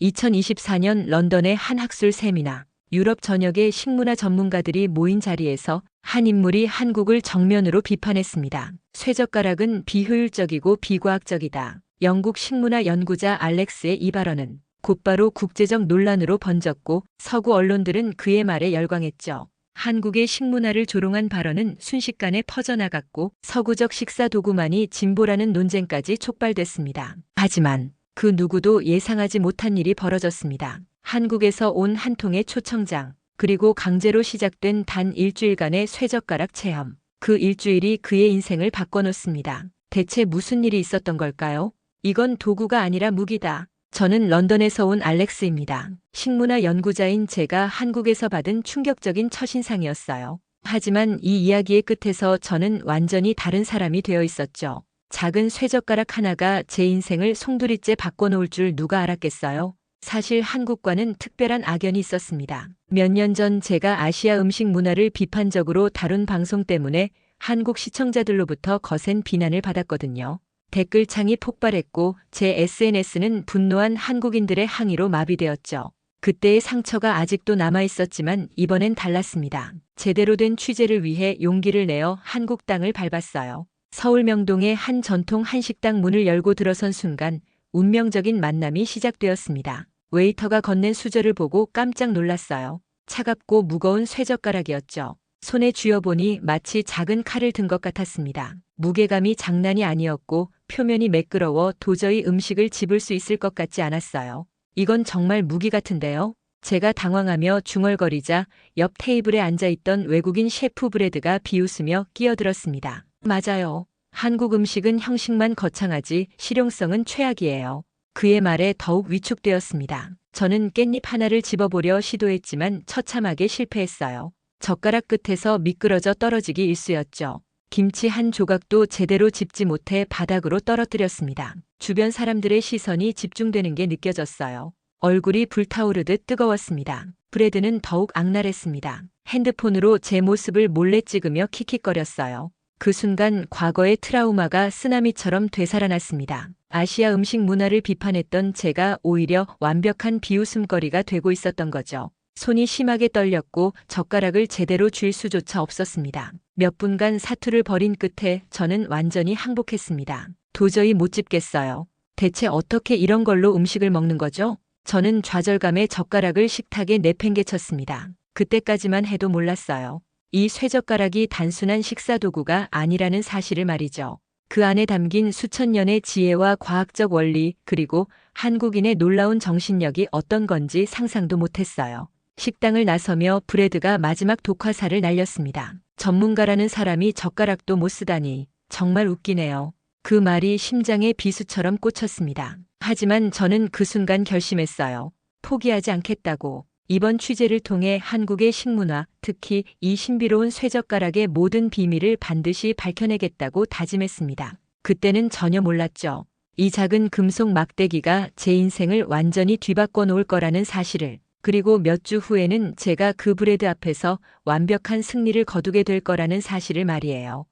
2024년 런던의 한 학술 세미나, 유럽 전역의 식문화 전문가들이 모인 자리에서 한 인물이 한국을 정면으로 비판했습니다. 쇠젓가락은 비효율적이고 비과학적이다. 영국 식문화 연구자 알렉스의 이 발언은 곧바로 국제적 논란으로 번졌고 서구 언론들은 그의 말에 열광했죠. 한국의 식문화를 조롱한 발언은 순식간에 퍼져나갔고 서구적 식사 도구만이 진보라는 논쟁까지 촉발됐습니다. 하지만 그 누구도 예상하지 못한 일이 벌어졌습니다. 한국에서 온 한 통의 초청장, 그리고 강제로 시작된 단 일주일간의 쇠젓가락 체험. 그 일주일이 그의 인생을 바꿔놓습니다. 대체 무슨 일이 있었던 걸까요? 이건 도구가 아니라 무기다. 저는 런던에서 온 알렉스입니다. 식문화 연구자인 제가 한국에서 받은 충격적인 첫인상이었어요. 하지만 이 이야기의 끝에서 저는 완전히 다른 사람이 되어 있었죠. 작은 쇠젓가락 하나가 제 인생을 송두리째 바꿔놓을 줄 누가 알았겠어요? 사실 한국과는 특별한 악연이 있었습니다. 몇 년 전 제가 아시아 음식 문화를 비판적으로 다룬 방송 때문에 한국 시청자들로부터 거센 비난을 받았거든요. 댓글창이 폭발했고 제 SNS는 분노한 한국인들의 항의로 마비되었죠. 그때의 상처가 아직도 남아 있었지만 이번엔 달랐습니다. 제대로 된 취재를 위해 용기를 내어 한국 땅을 밟았어요. 서울 명동의 한 전통 한식당 문을 열고 들어선 순간 운명적인 만남이 시작되었습니다. 웨이터가 건넨 수저를 보고 깜짝 놀랐어요. 차갑고 무거운 쇠젓가락이었죠. 손에 쥐어보니 마치 작은 칼을 든 것 같았습니다. 무게감이 장난이 아니었고 표면이 매끄러워 도저히 음식을 집을 수 있을 것 같지 않았어요. 이건 정말 무기 같은데요? 제가 당황하며 중얼거리자 옆 테이블에 앉아있던 외국인 셰프 브레드가 비웃으며 끼어들었습니다. 맞아요. 한국 음식은 형식만 거창하지 실용성은 최악이에요. 그의 말에 더욱 위축되었습니다. 저는 깻잎 하나를 집어보려 시도했지만 처참하게 실패했어요. 젓가락 끝에서 미끄러져 떨어지기 일쑤였죠. 김치 한 조각도 제대로 집지 못해 바닥으로 떨어뜨렸습니다. 주변 사람들의 시선이 집중되는 게 느껴졌어요. 얼굴이 불타오르듯 뜨거웠습니다. 브레드는 더욱 악랄했습니다. 핸드폰으로 제 모습을 몰래 찍으며 킥킥거렸어요. 그 순간 과거의 트라우마가 쓰나미처럼 되살아났습니다. 아시아 음식 문화를 비판했던 제가 오히려 완벽한 비웃음거리가 되고 있었던 거죠. 손이 심하게 떨렸고 젓가락을 제대로 쥘 수조차 없었습니다. 몇 분간 사투를 벌인 끝에 저는 완전히 항복했습니다. 도저히 못 집겠어요. 대체 어떻게 이런 걸로 음식을 먹는 거죠? 저는 좌절감에 젓가락을 식탁에 내팽개쳤습니다. 그때까지만 해도 몰랐어요. 이 쇠젓가락이 단순한 식사 도구가 아니라는 사실을 말이죠. 그 안에 담긴 수천 년의 지혜와 과학적 원리, 그리고 한국인의 놀라운 정신력이 어떤 건지 상상도 못했어요. 식당을 나서며 브레드가 마지막 독화사를 날렸습니다. 전문가라는 사람이 젓가락도 못 쓰다니 정말 웃기네요. 그 말이 심장에 비수처럼 꽂혔습니다. 하지만 저는 그 순간 결심했어요. 포기하지 않겠다고. 이번 취재를 통해 한국의 식문화, 특히 이 신비로운 쇠젓가락의 모든 비밀을 반드시 밝혀내겠다고 다짐했습니다. 그때는 전혀 몰랐죠. 이 작은 금속 막대기가 제 인생을 완전히 뒤바꿔 놓을 거라는 사실을. 그리고 몇 주 후에는 제가 그 브레드 앞에서 완벽한 승리를 거두게 될 거라는 사실을 말이에요.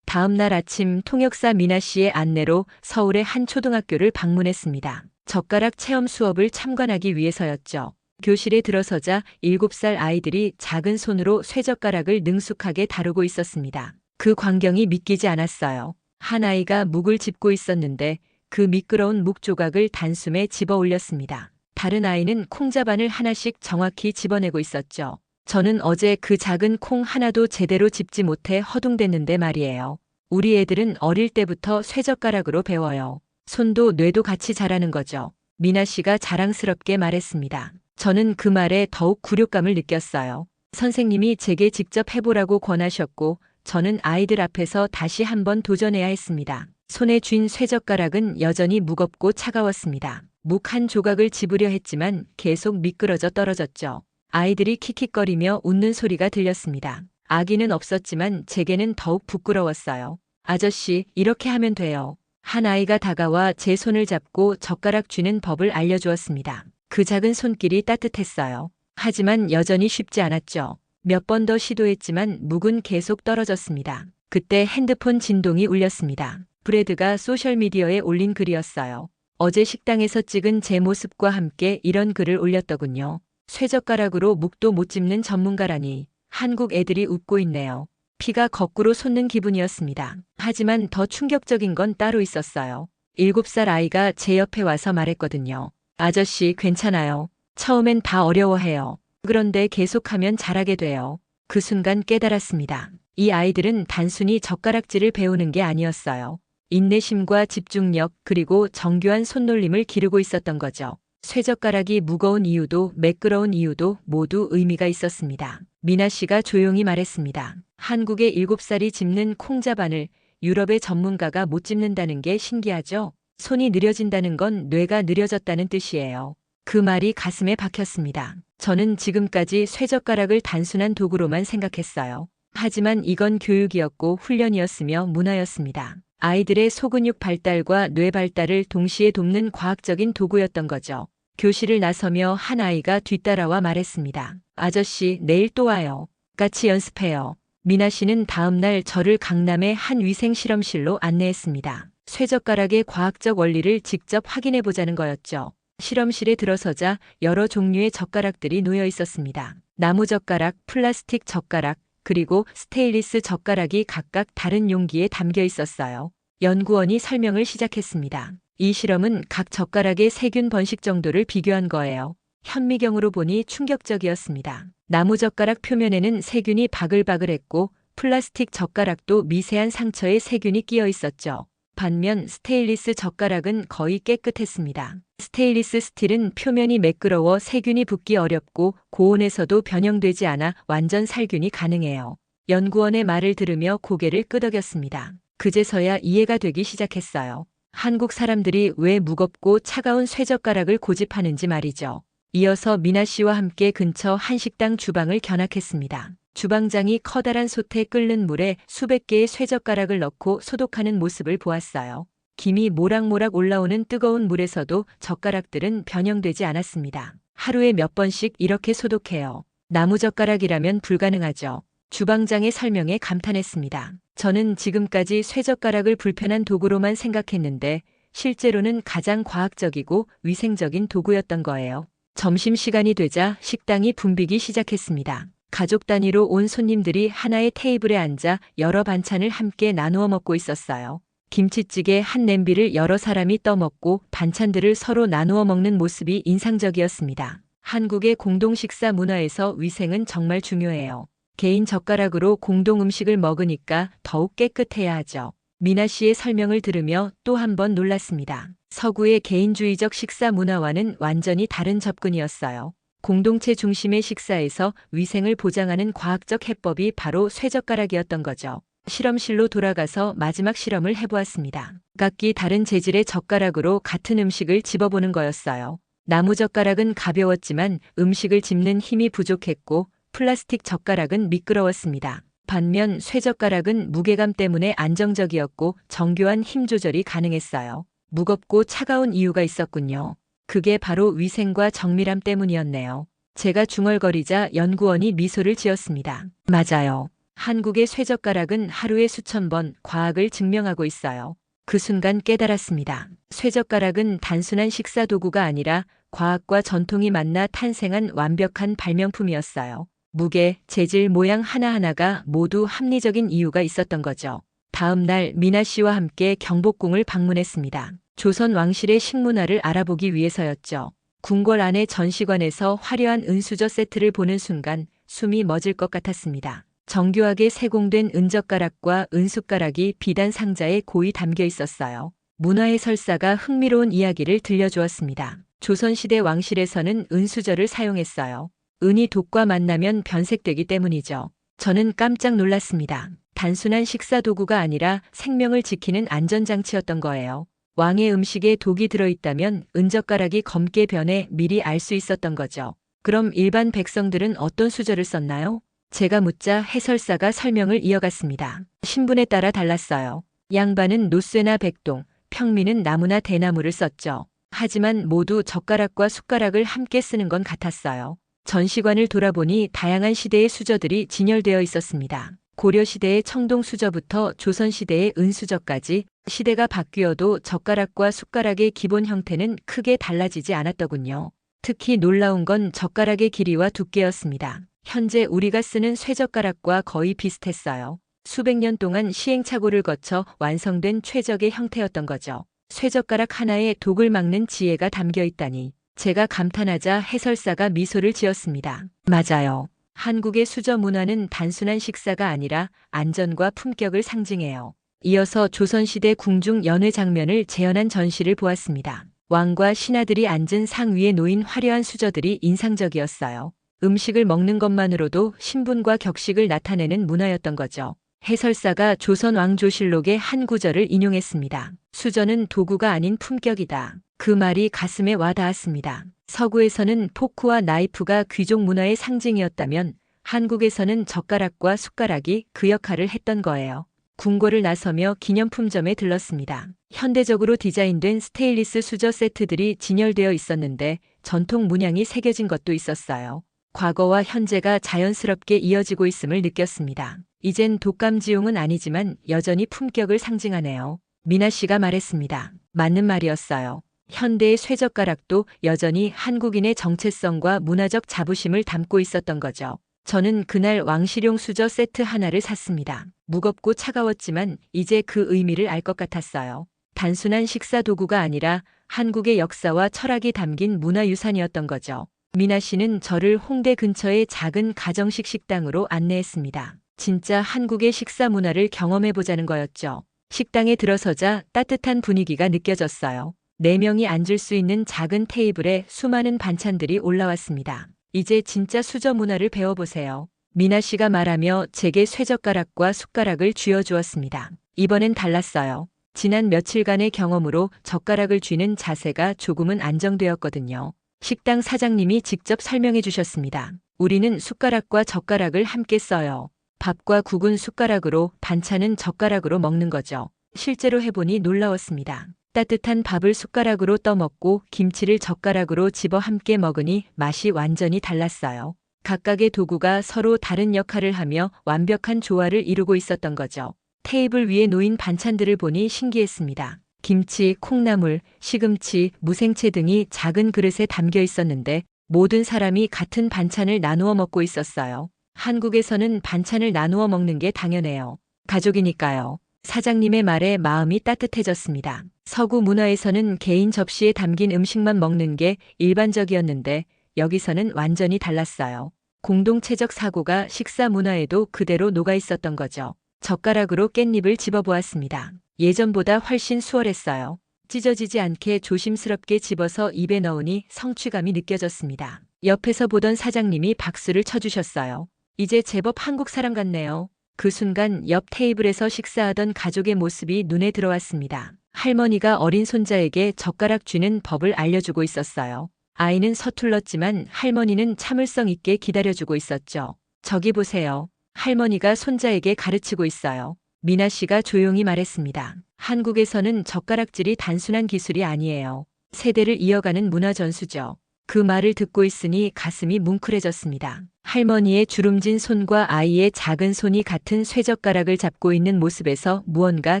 다음 날 아침 통역사 미나 씨의 안내로 서울의 한 초등학교를 방문했습니다. 젓가락 체험 수업을 참관하기 위해서였죠. 교실에 들어서자 7살 아이들이 작은 손으로 쇠젓가락을 능숙하게 다루고 있었습니다. 그 광경이 믿기지 않았어요. 한 아이가 묵을 짚고 있었는데 그 미끄러운 묵 조각을 단숨에 집어 올렸습니다. 다른 아이는 콩자반을 하나씩 정확히 집어내고 있었죠. 저는 어제 그 작은 콩 하나도 제대로 집지 못해 허둥댔는데 말이에요. 우리 애들은 어릴 때부터 쇠젓가락으로 배워요. 손도 뇌도 같이 자라는 거죠. 미나 씨가 자랑스럽게 말했습니다. 저는 그 말에 더욱 굴욕감을 느꼈어요. 선생님이 제게 직접 해보라고 권하셨고, 저는 아이들 앞에서 다시 한번 도전해야 했습니다. 손에 쥔 쇠젓가락은 여전히 무겁고 차가웠습니다. 묵 한 조각을 집으려 했지만 계속 미끄러져 떨어졌죠. 아이들이 킥킥거리며 웃는 소리가 들렸습니다. 아기는 없었지만 제게는 더욱 부끄러웠어요. 아저씨, 이렇게 하면 돼요. 한 아이가 다가와 제 손을 잡고 젓가락 쥐는 법을 알려주었습니다. 그 작은 손길이 따뜻했어요. 하지만 여전히 쉽지 않았죠. 몇 번 더 시도했지만 묵은 계속 떨어졌습니다. 그때 핸드폰 진동이 울렸습니다. 브레드가 소셜미디어에 올린 글이었어요. 어제 식당에서 찍은 제 모습과 함께 이런 글을 올렸더군요. 쇠젓가락으로 묵도 못 집는 전문가라니 한국 애들이 웃고 있네요. 피가 거꾸로 솟는 기분이었습니다. 하지만 더 충격적인 건 따로 있었어요. 7살 아이가 제 옆에 와서 말했거든요. 아저씨 괜찮아요. 처음엔 다 어려워해요. 그런데 계속하면 잘하게 돼요. 그 순간 깨달았습니다. 이 아이들은 단순히 젓가락질을 배우는 게 아니었어요. 인내심과 집중력 그리고 정교한 손놀림을 기르고 있었던 거죠. 쇠젓가락이 무거운 이유도 매끄러운 이유도 모두 의미가 있었습니다. 미나 씨가 조용히 말했습니다. 한국의 7살이 집는 콩자반을 유럽의 전문가가 못 집는다는 게 신기하죠? 손이 느려진다는 건 뇌가 느려졌다는 뜻이에요. 그 말이 가슴에 박혔습니다. 저는 지금까지 쇠젓가락을 단순한 도구로만 생각했어요. 하지만 이건 교육이었고 훈련이었으며 문화였습니다. 아이들의 소근육 발달과 뇌 발달을 동시에 돕는 과학적인 도구였던 거죠. 교실을 나서며 한 아이가 뒤따라와 말했습니다. 아저씨, 내일 또 와요. 같이 연습해요. 미나 씨는 다음날 저를 강남의 한 위생 실험실로 안내했습니다. 쇠젓가락의 과학적 원리를 직접 확인해 보자는 거였죠. 실험실에 들어서자 여러 종류의 젓가락들이 놓여 있었습니다. 나무 젓가락, 플라스틱 젓가락, 그리고 스테인리스 젓가락이 각각 다른 용기에 담겨 있었어요. 연구원이 설명을 시작했습니다. 이 실험은 각 젓가락의 세균 번식 정도를 비교한 거예요. 현미경으로 보니 충격적이었습니다. 나무 젓가락 표면에는 세균이 바글바글했고 플라스틱 젓가락도 미세한 상처에 세균이 끼어 있었죠. 반면 스테인리스 젓가락은 거의 깨끗했습니다. 스테인리스 스틸은 표면이 매끄러워 세균이 붙기 어렵고 고온에서도 변형되지 않아 완전 살균이 가능해요. 연구원의 말을 들으며 고개를 끄덕였습니다. 그제서야 이해가 되기 시작했어요. 한국 사람들이 왜 무겁고 차가운 쇠젓가락을 고집하는지 말이죠. 이어서 미나 씨와 함께 근처 한식당 주방을 견학했습니다. 주방장이 커다란 솥에 끓는 물에 수백 개의 쇠젓가락을 넣고 소독하는 모습을 보았어요. 김이 모락모락 올라오는 뜨거운 물에서도 젓가락들은 변형되지 않았습니다. 하루에 몇 번씩 이렇게 소독해요. 나무젓가락이라면 불가능하죠. 주방장의 설명에 감탄했습니다. 저는 지금까지 쇠젓가락을 불편한 도구로만 생각했는데 실제로는 가장 과학적이고 위생적인 도구였던 거예요. 점심시간이 되자 식당이 붐비기 시작했습니다. 가족 단위로 온 손님들이 하나의 테이블에 앉아 여러 반찬을 함께 나누어 먹고 있었어요. 김치찌개 한 냄비를 여러 사람이 떠먹고 반찬들을 서로 나누어 먹는 모습이 인상적이었습니다. 한국의 공동 식사 문화에서 위생은 정말 중요해요. 개인 젓가락으로 공동 음식을 먹으니까 더욱 깨끗해야 하죠. 미나 씨의 설명을 들으며 또 한 번 놀랐습니다. 서구의 개인주의적 식사 문화와는 완전히 다른 접근이었어요. 공동체 중심의 식사에서 위생을 보장하는 과학적 해법이 바로 쇠젓가락이었던 거죠. 실험실로 돌아가서 마지막 실험을 해보았습니다. 각기 다른 재질의 젓가락으로 같은 음식을 집어보는 거였어요. 나무 젓가락은 가벼웠지만 음식을 집는 힘이 부족했고 플라스틱 젓가락은 미끄러웠습니다. 반면 쇠젓가락은 무게감 때문에 안정적이었고 정교한 힘 조절이 가능했어요. 무겁고 차가운 이유가 있었군요. 그게 바로 위생과 정밀함 때문이었네요. 제가 중얼거리자 연구원이 미소를 지었습니다. 맞아요. 한국의 쇠젓가락은 하루에 수천 번 과학을 증명하고 있어요. 그 순간 깨달았습니다. 쇠젓가락은 단순한 식사 도구가 아니라 과학과 전통이 만나 탄생한 완벽한 발명품이었어요. 무게, 재질, 모양 하나하나가 모두 합리적인 이유가 있었던 거죠. 다음 날 미나 씨와 함께 경복궁을 방문했습니다. 조선 왕실의 식문화를 알아보기 위해서였죠. 궁궐 안의 전시관에서 화려한 은수저 세트를 보는 순간 숨이 멎을 것 같았습니다. 정교하게 세공된 은젓가락과 은숟가락이 비단 상자에 고이 담겨 있었어요. 문화의 설사가 흥미로운 이야기를 들려주었습니다. 조선시대 왕실에서는 은수저를 사용했어요. 은이 독과 만나면 변색되기 때문이죠. 저는 깜짝 놀랐습니다. 단순한 식사 도구가 아니라 생명을 지키는 안전장치였던 거예요. 왕의 음식에 독이 들어있다면 은젓가락이 검게 변해 미리 알 수 있었던 거죠. 그럼 일반 백성들은 어떤 수저를 썼나요? 제가 묻자 해설사가 설명을 이어갔습니다. 신분에 따라 달랐어요. 양반은 노쇠나 백동, 평민은 나무나 대나무를 썼죠. 하지만 모두 젓가락과 숟가락을 함께 쓰는 건 같았어요. 전시관을 돌아보니 다양한 시대의 수저들이 진열되어 있었습니다. 고려시대의 청동수저부터 조선시대의 은수저까지 시대가 바뀌어도 젓가락과 숟가락의 기본 형태는 크게 달라지지 않았더군요. 특히 놀라운 건 젓가락의 길이와 두께였습니다. 현재 우리가 쓰는 쇠젓가락과 거의 비슷했어요. 수백 년 동안 시행착오를 거쳐 완성된 최적의 형태였던 거죠. 쇠젓가락 하나에 독을 막는 지혜가 담겨 있다니 제가 감탄하자 해설사가 미소를 지었습니다. 맞아요. 한국의 수저 문화는 단순한 식사가 아니라 안전과 품격을 상징해요. 이어서 조선시대 궁중 연회 장면을 재현한 전시를 보았습니다. 왕과 신하들이 앉은 상 위에 놓인 화려한 수저들이 인상적이었어요. 음식을 먹는 것만으로도 신분과 격식을 나타내는 문화였던 거죠. 해설사가 조선 왕조실록의 한 구절을 인용했습니다. 수저는 도구가 아닌 품격이다. 그 말이 가슴에 와 닿았습니다. 서구에서는 포크와 나이프가 귀족 문화의 상징이었다면 한국에서는 젓가락과 숟가락이 그 역할을 했던 거예요. 궁궐을 나서며 기념품점에 들렀습니다. 현대적으로 디자인된 스테인리스 수저 세트들이 진열되어 있었는데 전통 문양이 새겨진 것도 있었어요. 과거와 현재가 자연스럽게 이어지고 있음을 느꼈습니다. 이젠 독감지용은 아니지만 여전히 품격을 상징하네요. 미나 씨가 말했습니다. 맞는 말이었어요. 현대의 쇠젓가락도 여전히 한국인의 정체성과 문화적 자부심을 담고 있었던 거죠. 저는 그날 왕실용 수저 세트 하나를 샀습니다. 무겁고 차가웠지만 이제 그 의미를 알 것 같았어요. 단순한 식사 도구가 아니라 한국의 역사와 철학이 담긴 문화유산이었던 거죠. 미나 씨는 저를 홍대 근처의 작은 가정식 식당으로 안내했습니다. 진짜 한국의 식사 문화를 경험해 보자는 거였죠. 식당에 들어서자 따뜻한 분위기가 느껴졌어요. 네 명이 앉을 수 있는 작은 테이블에 수많은 반찬들이 올라왔습니다. 이제 진짜 수저 문화를 배워보세요. 미나 씨가 말하며 제게 쇠젓가락과 숟가락을 쥐어주었습니다. 이번엔 달랐어요. 지난 며칠간의 경험으로 젓가락을 쥐는 자세가 조금은 안정되었거든요. 식당 사장님이 직접 설명해 주셨습니다. 우리는 숟가락과 젓가락을 함께 써요. 밥과 국은 숟가락으로 반찬은 젓가락으로 먹는 거죠. 실제로 해보니 놀라웠습니다. 따뜻한 밥을 숟가락으로 떠먹고 김치를 젓가락으로 집어 함께 먹으니 맛이 완전히 달랐어요. 각각의 도구가 서로 다른 역할을 하며 완벽한 조화를 이루고 있었던 거죠. 테이블 위에 놓인 반찬들을 보니 신기했습니다. 김치, 콩나물, 시금치, 무생채 등이 작은 그릇에 담겨 있었는데 모든 사람이 같은 반찬을 나누어 먹고 있었어요. 한국에서는 반찬을 나누어 먹는 게 당연해요. 가족이니까요. 사장님의 말에 마음이 따뜻해졌습니다. 서구 문화에서는 개인 접시에 담긴 음식만 먹는 게 일반적이었는데 여기서는 완전히 달랐어요. 공동체적 사고가 식사 문화에도 그대로 녹아 있었던 거죠. 젓가락으로 깻잎을 집어보았습니다. 예전보다 훨씬 수월했어요. 찢어지지 않게 조심스럽게 집어서 입에 넣으니 성취감이 느껴졌습니다. 옆에서 보던 사장님이 박수를 쳐주셨어요. 이제 제법 한국 사람 같네요. 그 순간 옆 테이블에서 식사하던 가족의 모습이 눈에 들어왔습니다. 할머니가 어린 손자에게 젓가락 쥐는 법을 알려주고 있었어요. 아이는 서툴렀지만 할머니는 참을성 있게 기다려주고 있었죠. 저기 보세요. 할머니가 손자에게 가르치고 있어요. 미나 씨가 조용히 말했습니다. 한국에서는 젓가락질이 단순한 기술이 아니에요. 세대를 이어가는 문화 전수죠. 그 말을 듣고 있으니 가슴이 뭉클해졌습니다. 할머니의 주름진 손과 아이의 작은 손이 같은 쇠젓가락을 잡고 있는 모습에서 무언가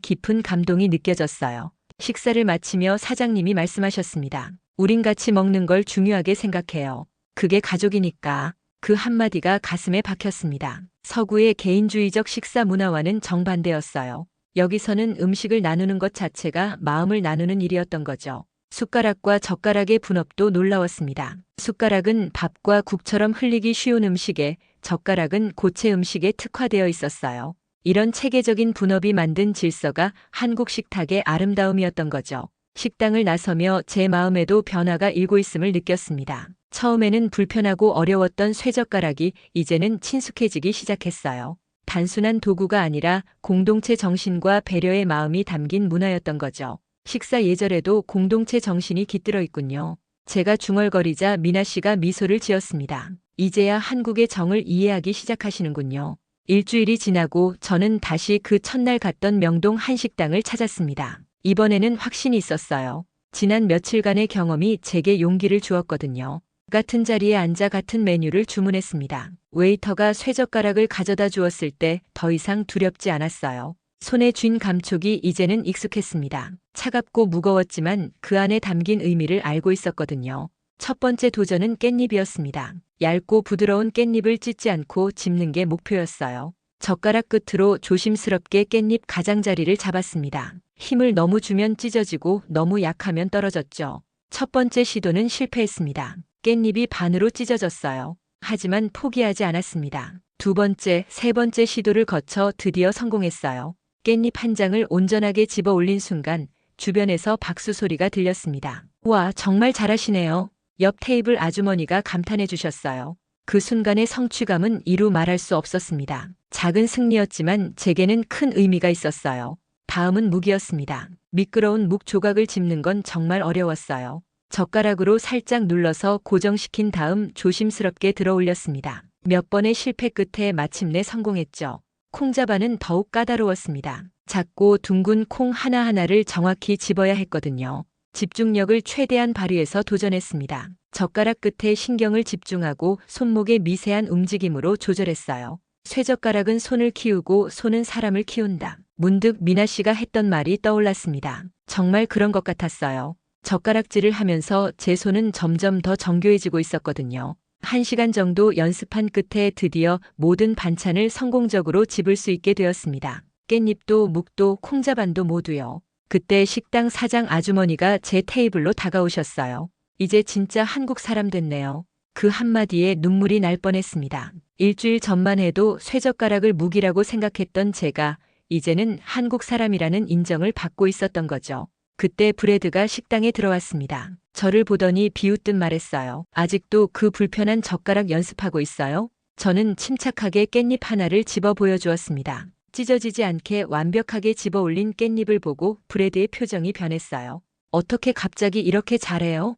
깊은 감동이 느껴졌어요. 식사를 마치며 사장님이 말씀하셨습니다. 우린 같이 먹는 걸 중요하게 생각해요. 그게 가족이니까. 그 한마디가 가슴에 박혔습니다. 서구의 개인주의적 식사 문화와는 정반대였어요. 여기서는 음식을 나누는 것 자체가 마음을 나누는 일이었던 거죠. 숟가락과 젓가락의 분업도 놀라웠습니다. 숟가락은 밥과 국처럼 흘리기 쉬운 음식에 젓가락은 고체 음식에 특화되어 있었어요. 이런 체계적인 분업이 만든 질서가 한국 식탁의 아름다움이었던 거죠. 식당을 나서며 제 마음에도 변화가 일고 있음을 느꼈습니다. 처음에는 불편하고 어려웠던 쇠젓가락이 이제는 친숙해지기 시작했어요. 단순한 도구가 아니라 공동체 정신과 배려의 마음이 담긴 문화였던 거죠. 식사 예절에도 공동체 정신이 깃들어 있군요. 제가 중얼거리자 미나 씨가 미소를 지었습니다. 이제야 한국의 정을 이해하기 시작하시는군요. 일주일이 지나고 저는 다시 그 첫날 갔던 명동 한식당을 찾았습니다. 이번에는 확신이 있었어요. 지난 며칠간의 경험이 제게 용기를 주었거든요. 같은 자리에 앉아 같은 메뉴를 주문했습니다. 웨이터가 쇠젓가락을 가져다 주었을 때 더 이상 두렵지 않았어요. 손에 쥔 감촉이 이제는 익숙했습니다. 차갑고 무거웠지만 그 안에 담긴 의미를 알고 있었거든요. 첫 번째 도전은 깻잎이었습니다. 얇고 부드러운 깻잎을 찢지 않고 집는 게 목표였어요. 젓가락 끝으로 조심스럽게 깻잎 가장자리를 잡았습니다. 힘을 너무 주면 찢어지고 너무 약하면 떨어졌죠. 첫 번째 시도는 실패했습니다. 깻잎이 반으로 찢어졌어요. 하지만 포기하지 않았습니다. 두 번째, 세 번째 시도를 거쳐 드디어 성공했어요. 깻잎 한 장을 온전하게 집어 올린 순간 주변에서 박수 소리가 들렸습니다. 와, 정말 잘하시네요. 옆 테이블 아주머니가 감탄해 주셨어요. 그 순간의 성취감은 이루 말할 수 없었습니다. 작은 승리였지만 제게는 큰 의미가 있었어요. 다음은 묵이었습니다. 미끄러운 묵 조각을 집는 건 정말 어려웠어요. 젓가락으로 살짝 눌러서 고정시킨 다음 조심스럽게 들어 올렸습니다. 몇 번의 실패 끝에 마침내 성공했죠. 콩자반은 더욱 까다로웠습니다. 작고 둥근 콩 하나하나를 정확히 집어야 했거든요. 집중력을 최대한 발휘해서 도전했습니다. 젓가락 끝에 신경을 집중하고 손목의 미세한 움직임으로 조절했어요. 쇠젓가락은 손을 키우고 손은 사람을 키운다. 문득 미나 씨가 했던 말이 떠올랐습니다. 정말 그런 것 같았어요. 젓가락질을 하면서 제 손은 점점 더 정교해지고 있었거든요. 한 시간 정도 연습한 끝에 드디어 모든 반찬을 성공적으로 집을 수 있게 되었습니다. 깻잎도 묵도 콩자반도 모두요. 그때 식당 사장 아주머니가 제 테이블로 다가오셨어요. 이제 진짜 한국 사람 됐네요. 그 한마디에 눈물이 날 뻔했습니다. 일주일 전만 해도 쇠젓가락을 무기라고 생각했던 제가 이제는 한국 사람이라는 인정을 받고 있었던 거죠. 그때 브레드가 식당에 들어왔습니다. 저를 보더니 비웃듯 말했어요. 아직도 그 불편한 젓가락 연습하고 있어요? 저는 침착하게 깻잎 하나를 집어 보여주었습니다. 찢어지지 않게 완벽하게 집어 올린 깻잎을 보고 브레드의 표정이 변했어요. 어떻게 갑자기 이렇게 잘해요?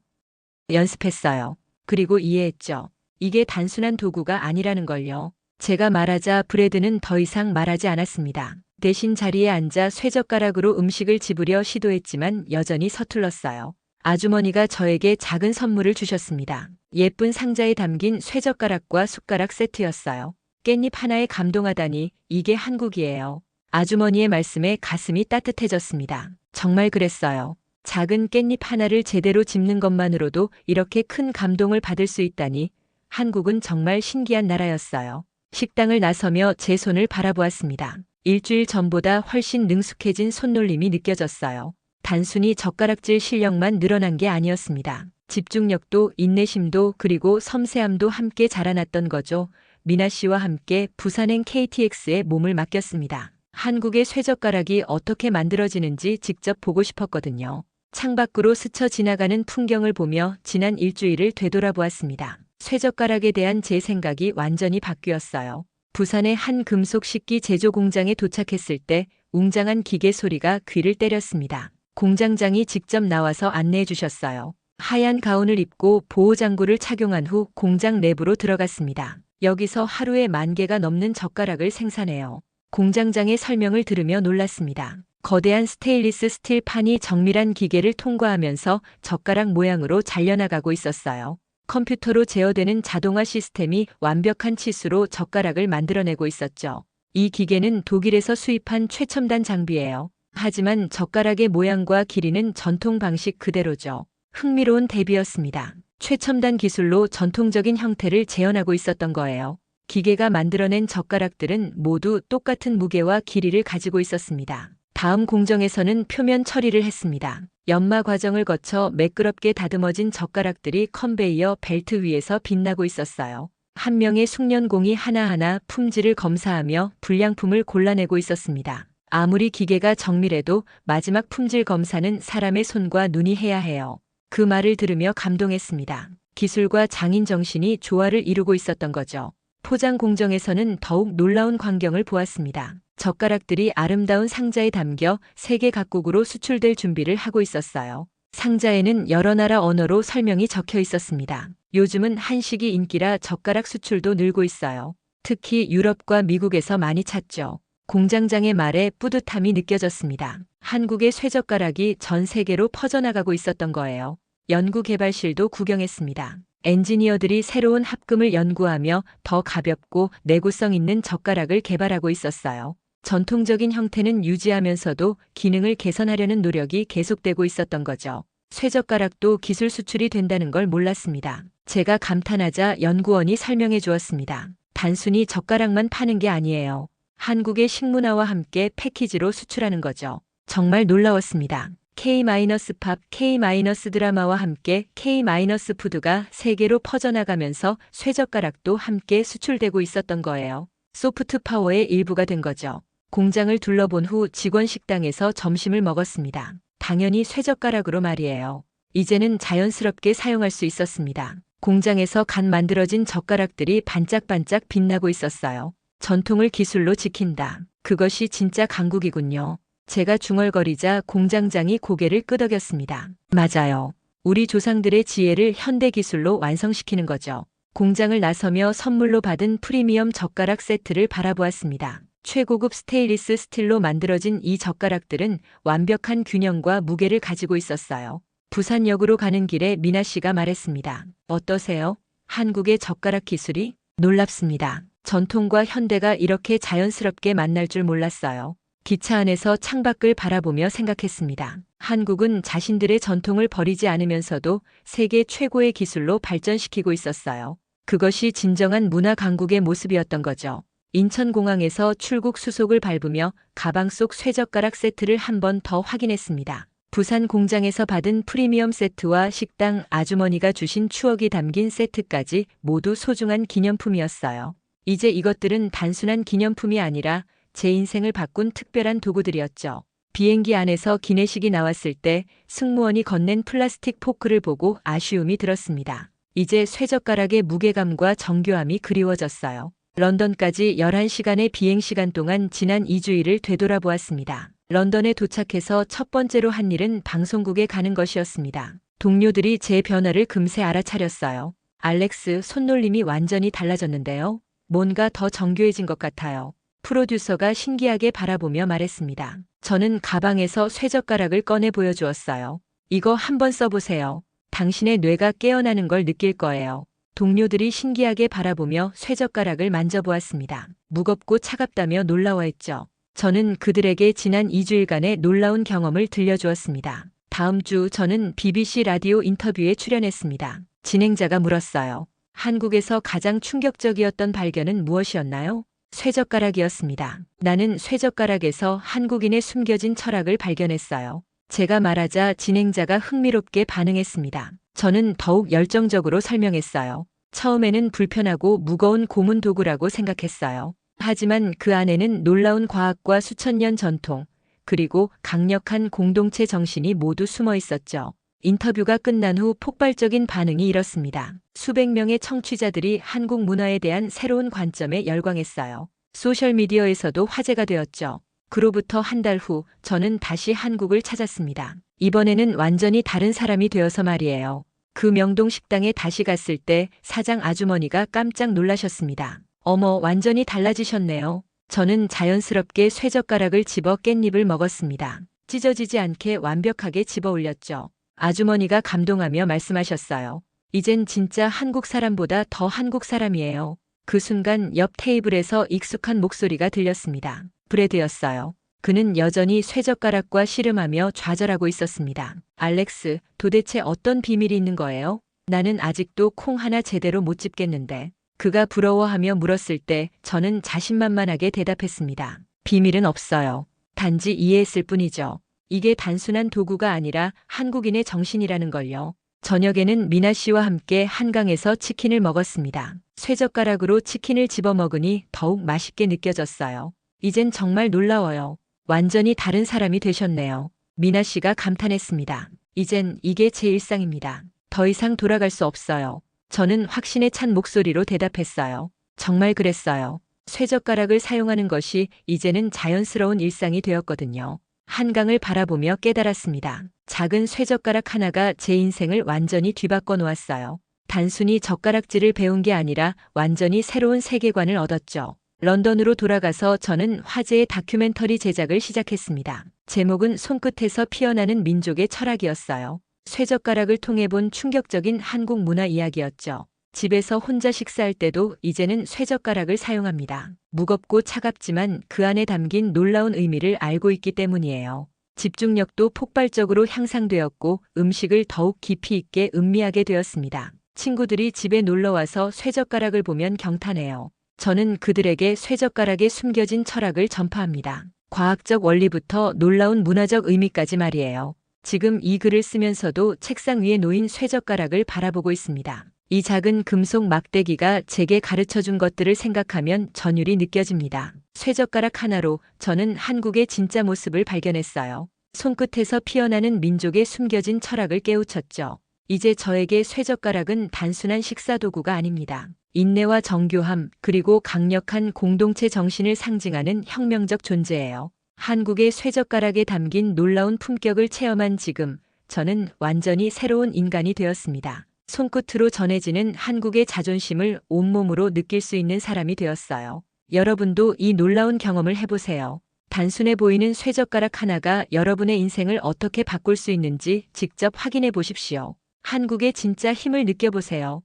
연습했어요. 그리고 이해했죠. 이게 단순한 도구가 아니라는 걸요. 제가 말하자 브레드는 더 이상 말하지 않았습니다. 대신 자리에 앉아 쇠젓가락으로 음식을 집으려 시도했지만 여전히 서툴렀어요. 아주머니가 저에게 작은 선물을 주셨습니다. 예쁜 상자에 담긴 쇠젓가락과 숟가락 세트였어요. 깻잎 하나에 감동하다니 이게 한국이에요. 아주머니의 말씀에 가슴이 따뜻해졌습니다. 정말 그랬어요. 작은 깻잎 하나를 제대로 집는 것만으로도 이렇게 큰 감동을 받을 수 있다니 한국은 정말 신기한 나라였어요. 식당을 나서며 제 손을 바라보았습니다. 일주일 전보다 훨씬 능숙해진 손놀림이 느껴졌어요. 단순히 젓가락질 실력만 늘어난 게 아니었습니다. 집중력도 인내심도 그리고 섬세함도 함께 자라났던 거죠. 미나 씨와 함께 부산행 KTX에 몸을 맡겼습니다. 한국의 쇠젓가락이 어떻게 만들어지는지 직접 보고 싶었거든요. 창밖으로 스쳐 지나가는 풍경을 보며 지난 일주일을 되돌아보았습니다. 쇠젓가락에 대한 제 생각이 완전히 바뀌었어요. 부산의 한 금속 식기 제조 공장에 도착했을 때 웅장한 기계 소리가 귀를 때렸습니다. 공장장이 직접 나와서 안내해 주셨어요. 하얀 가운을 입고 보호장구를 착용한 후 공장 내부로 들어갔습니다. 여기서 하루에 만 개가 넘는 젓가락을 생산해요. 공장장의 설명을 들으며 놀랐습니다. 거대한 스테인리스 스틸 판이 정밀한 기계를 통과하면서 젓가락 모양으로 잘려나가고 있었어요. 컴퓨터로 제어되는 자동화 시스템이 완벽한 치수로 젓가락을 만들어내고 있었죠. 이 기계는 독일에서 수입한 최첨단 장비예요. 하지만 젓가락의 모양과 길이는 전통 방식 그대로죠. 흥미로운 대비였습니다. 최첨단 기술로 전통적인 형태를 재현하고 있었던 거예요. 기계가 만들어낸 젓가락들은 모두 똑같은 무게와 길이를 가지고 있었습니다. 다음 공정에서는 표면 처리를 했습니다. 연마 과정을 거쳐 매끄럽게 다듬어진 젓가락들이 컨베이어 벨트 위에서 빛나고 있었어요. 한 명의 숙련공이 하나하나 품질을 검사하며 불량품을 골라내고 있었습니다. 아무리 기계가 정밀해도 마지막 품질 검사는 사람의 손과 눈이 해야 해요. 그 말을 들으며 감동했습니다. 기술과 장인 정신이 조화를 이루고 있었던 거죠. 포장 공정에서는 더욱 놀라운 광경을 보았습니다. 젓가락들이 아름다운 상자에 담겨 세계 각국으로 수출될 준비를 하고 있었어요. 상자에는 여러 나라 언어로 설명이 적혀 있었습니다. 요즘은 한식이 인기라 젓가락 수출도 늘고 있어요. 특히 유럽과 미국에서 많이 찾죠. 공장장의 말에 뿌듯함이 느껴졌습니다. 한국의 쇠젓가락이 전 세계로 퍼져나가고 있었던 거예요. 연구개발실도 구경했습니다. 엔지니어들이 새로운 합금을 연구하며 더 가볍고 내구성 있는 젓가락을 개발하고 있었어요. 전통적인 형태는 유지하면서도 기능을 개선하려는 노력이 계속되고 있었던 거죠. 쇠젓가락도 기술 수출이 된다는 걸 몰랐습니다. 제가 감탄하자 연구원이 설명해 주었습니다. 단순히 젓가락만 파는 게 아니에요. 한국의 식문화와 함께 패키지로 수출하는 거죠. 정말 놀라웠습니다. K-팝, K-드라마와 함께 K-푸드가 세계로 퍼져나가면서 쇠젓가락도 함께 수출되고 있었던 거예요. 소프트 파워의 일부가 된 거죠. 공장을 둘러본 후 직원 식당에서 점심을 먹었습니다. 당연히 쇠젓가락으로 말이에요. 이제는 자연스럽게 사용할 수 있었습니다. 공장에서 간 만들어진 젓가락들이 반짝반짝 빛나고 있었어요. 전통을 기술로 지킨다. 그것이 진짜 강국이군요. 제가 중얼거리자 공장장이 고개를 끄덕였습니다. 맞아요. 우리 조상들의 지혜를 현대 기술로 완성시키는 거죠. 공장을 나서며 선물로 받은 프리미엄 젓가락 세트를 바라보았습니다. 최고급 스테인리스 스틸로 만들어진 이 젓가락들은 완벽한 균형과 무게를 가지고 있었어요. 부산역으로 가는 길에 미나 씨가 말했습니다. 어떠세요? 한국의 젓가락 기술이 놀랍습니다. 전통과 현대가 이렇게 자연스럽게 만날 줄 몰랐어요. 기차 안에서 창밖을 바라보며 생각했습니다. 한국은 자신들의 전통을 버리지 않으면서도 세계 최고의 기술로 발전시키고 있었어요. 그것이 진정한 문화 강국의 모습이었던 거죠. 인천공항에서 출국 수속을 밟으며 가방 속 쇠젓가락 세트를 한 번 더 확인했습니다. 부산 공장에서 받은 프리미엄 세트와 식당 아주머니가 주신 추억이 담긴 세트까지 모두 소중한 기념품이었어요. 이제 이것들은 단순한 기념품이 아니라 제 인생을 바꾼 특별한 도구들이었죠. 비행기 안에서 기내식이 나왔을 때 승무원이 건넨 플라스틱 포크를 보고 아쉬움이 들었습니다. 이제 쇠젓가락의 무게감과 정교함이 그리워졌어요. 런던까지 11시간의 비행시간 동안 지난 2주일을 되돌아보았습니다. 런던에 도착해서 첫 번째로 한 일은 방송국에 가는 것이었습니다. 동료들이 제 변화를 금세 알아차렸어요. 알렉스, 손놀림이 완전히 달라졌는데요. 뭔가 더 정교해진 것 같아요. 프로듀서가 신기하게 바라보며 말했습니다. 저는 가방에서 쇠젓가락을 꺼내 보여주었어요. 이거 한번 써보세요. 당신의 뇌가 깨어나는 걸 느낄 거예요. 동료들이 신기하게 바라보며 쇠젓가락을 만져보았습니다. 무겁고 차갑다며 놀라워했죠. 저는 그들에게 지난 2주일간의 놀라운 경험을 들려주었습니다. 다음 주 저는 BBC 라디오 인터뷰에 출연했습니다. 진행자가 물었어요. 한국에서 가장 충격적이었던 발견은 무엇이었나요? 쇠젓가락이었습니다. 나는 쇠젓가락에서 한국인의 숨겨진 철학을 발견했어요. 제가 말하자 진행자가 흥미롭게 반응했습니다. 저는 더욱 열정적으로 설명했어요. 처음에는 불편하고 무거운 고문 도구라고 생각했어요. 하지만 그 안에는 놀라운 과학과 수천 년 전통, 그리고 강력한 공동체 정신이 모두 숨어 있었죠. 인터뷰가 끝난 후 폭발적인 반응이 일었습니다. 수백 명의 청취자들이 한국 문화에 대한 새로운 관점에 열광했어요. 소셜미디어에서도 화제가 되었죠. 그로부터 한 달 후 저는 다시 한국을 찾았습니다. 이번에는 완전히 다른 사람이 되어서 말이에요. 그 명동 식당에 다시 갔을 때 사장 아주머니가 깜짝 놀라셨습니다. 어머, 완전히 달라지셨네요. 저는 자연스럽게 쇠젓가락을 집어 깻잎을 먹었습니다. 찢어지지 않게 완벽하게 집어 올렸죠. 아주머니가 감동하며 말씀하셨어요. 이젠 진짜 한국 사람보다 더 한국 사람이에요. 그 순간 옆 테이블에서 익숙한 목소리가 들렸습니다. 브레드였어요. 그는 여전히 쇠젓가락과 씨름하며 좌절하고 있었습니다. 알렉스, 도대체 어떤 비밀이 있는 거예요? 나는 아직도 콩 하나 제대로 못 집겠는데. 그가 부러워하며 물었을 때 저는 자신만만하게 대답했습니다. 비밀은 없어요. 단지 이해했을 뿐이죠. 이게 단순한 도구가 아니라 한국인의 정신이라는 걸요. 저녁에는 미나 씨와 함께 한강에서 치킨을 먹었습니다. 쇠젓가락으로 치킨을 집어 먹으니 더욱 맛있게 느껴졌어요. 이젠 정말 놀라워요. 완전히 다른 사람이 되셨네요. 미나 씨가 감탄했습니다. 이젠 이게 제 일상입니다. 더 이상 돌아갈 수 없어요. 저는 확신에 찬 목소리로 대답했어요. 정말 그랬어요. 쇠젓가락을 사용하는 것이 이제는 자연스러운 일상이 되었거든요. 한강을 바라보며 깨달았습니다. 작은 쇠젓가락 하나가 제 인생을 완전히 뒤바꿔 놓았어요. 단순히 젓가락질을 배운 게 아니라 완전히 새로운 세계관을 얻었죠. 런던으로 돌아가서 저는 화제의 다큐멘터리 제작을 시작했습니다. 제목은 손끝에서 피어나는 민족의 철학이었어요. 쇠젓가락을 통해 본 충격적인 한국 문화 이야기였죠. 집에서 혼자 식사할 때도 이제는 쇠젓가락을 사용합니다. 무겁고 차갑지만 그 안에 담긴 놀라운 의미를 알고 있기 때문이에요. 집중력도 폭발적으로 향상되었고 음식을 더욱 깊이 있게 음미하게 되었습니다. 친구들이 집에 놀러 와서 쇠젓가락을 보면 경탄해요. 저는 그들에게 쇠젓가락에 숨겨진 철학을 전파합니다. 과학적 원리부터 놀라운 문화적 의미까지 말이에요. 지금 이 글을 쓰면서도 책상 위에 놓인 쇠젓가락을 바라보고 있습니다. 이 작은 금속 막대기가 제게 가르쳐 준 것들을 생각하면 전율이 느껴집니다. 쇠젓가락 하나로 저는 한국의 진짜 모습을 발견했어요. 손끝에서 피어나는 민족의 숨겨진 철학을 깨우쳤죠. 이제 저에게 쇠젓가락은 단순한 식사 도구가 아닙니다. 인내와 정교함, 그리고 강력한 공동체 정신을 상징하는 혁명적 존재예요. 한국의 쇠젓가락에 담긴 놀라운 품격을 체험한 지금, 저는 완전히 새로운 인간이 되었습니다. 손끝으로 전해지는 한국의 자존심을 온몸으로 느낄 수 있는 사람이 되었어요. 여러분도 이 놀라운 경험을 해보세요. 단순해 보이는 쇠젓가락 하나가 여러분의 인생을 어떻게 바꿀 수 있는지 직접 확인해 보십시오. 한국의 진짜 힘을 느껴보세요.